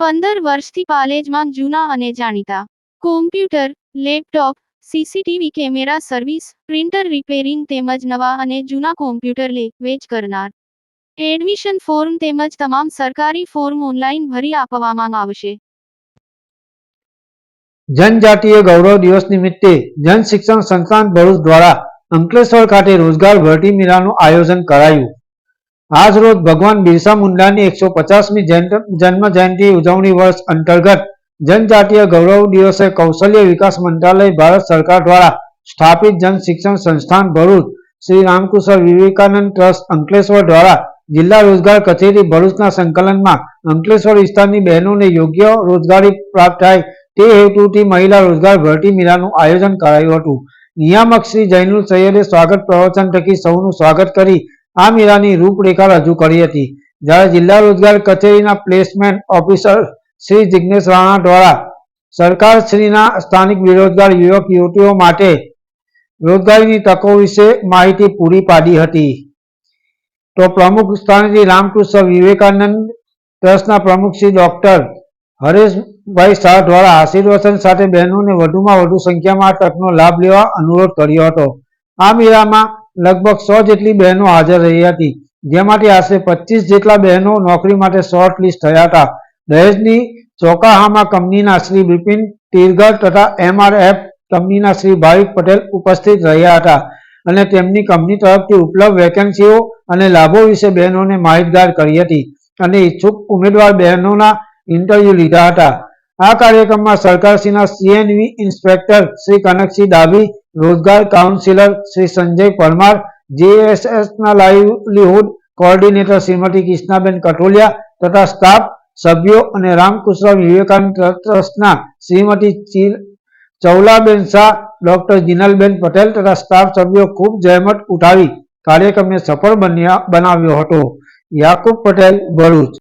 પંદર વર્ષથી પાલેજમાં જૂના અને જાણીતા. Computer laptop CCTV camera service printer repairing તેમજ નવા અને જૂના કોમ્પ્યુટર લે, વેચ કરનાર. એડમિશન ફોર્મ તેમજ તમામ સરકારી ફોર્મ ઓનલાઈન ભરી આપવામાં આવશે. જનજાતીય ગૌરવ દિવસ નિમિત્તે જન શિક્ષણ સંસ્થાન ભરૂચ દ્વારા અંકલેશ્વર ખાતે રોજગાર ભરતી મેળાનું આયોજન કરાયું. આજ રોજ ભગવાન બિરસા મુંડાની એકસો પચાસમી જન્મ જયંતિ ઉજવણી વર્ષ અંતર્ગત જનજાતીય ગૌરવ દિવસે કૌશલ્ય વિકાસ મંત્રાલય ભારત સરકાર દ્વારા સ્થાપિત જન શિક્ષણ સંસ્થાન ભરૂચ શ્રી રામકુશળ વિવેકાનંદ ટ્રસ્ટ અંકલેશ્વર દ્વારા જિલ્લા રોજગાર કચેરી ભરૂચના સંકલનમાં અંકલેશ્વર વિસ્તારની બહેનોને યોગ્ય રોજગારી પ્રાપ્ત થાય તે હેતુથી મહિલા રોજગાર ભરતી મેળાનું આયોજન કરાયું હતું. નિયામક શ્રી જૈનુલ સૈયદે સ્વાગત પ્રવચન થકી સૌનું સ્વાગત કરી આ મેળાની રૂપરેખા રજૂ કરી હતી. જ્યારે જિલ્લા રોજગાર કચેરીના પ્લેસમેન્ટ ઓફિસર શ્રી જિજ્ઞેશ રાણા દ્વારા સરકાર શ્રીના સ્થાનિક બેરોજગાર યુવક યુવતીઓ માટે રોજગારીની તકો વિશે માહિતી પૂરી પાડી હતી. તો પ્રમુખ સ્થાનેથી રામકૃષ્ણ વિવેકાનંદ ટ્રસ્ટના પ્રમુખ શ્રી ડોક્ટર હરેશભાઈ શાહ દ્વારા આશીર્વચન સાથે બહેનોને વધુમાં વધુ સંખ્યામાં આ તકનો લાભ લેવા અનુરોધ કર્યો હતો. આ મેળામાં લગભગ સો જેટલી બહેનો હાજર રહી હતી. જેમાંથી આશરે પચીસ જેટલા બહેનો નોકરી માટે શોર્ટ લિસ્ટ થયા હતા. દહેજની ચોકાહામા કંપનીના શ્રી બિપિન તીરગર તથા એમઆરએફ કંપનીના શ્રી ભાવિક પટેલ ઉપસ્થિત રહ્યા હતા અને તેમની કંપની તરફથી ઉપલબ્ધ વેકેન્સીઓ અને લાભો વિશે બહેનોને માહિતગાર કરી હતી અને ઈચ્છુક ઉમેદવાર બહેનોના ઇન્ટરવ્યુ લીધા હતા. આ કાર્યક્રમમાં સરકારશ્રીના સીએનવી ઇન્સ્પેક્ટર શ્રી કનકસિંહ ડાભી રોજગાર કાઉન્સિલર શ્રી સંજય પરમાર જેએસએસના લાઇવલીહુડ કોઓર્ડિનેટર શ્રીમતી કૃષ્ણાબેન કઠોલિયા તથા સ્ટાફ, સભ્યો અને રામકૃષ્ણ વિવેકાનંદ ટ્રસ્ટના શ્રીમતી ચૌલાબેન શાહ, ડોક્ટર જીનલબેન પટેલ તથા સ્ટાફ સભ્યો ખૂબ જહેમત ઉઠાવી કાર્યક્રમને સફળ બન્યા, બનાવ્યો હતો. યાકુબ પટેલ, ભરૂચ.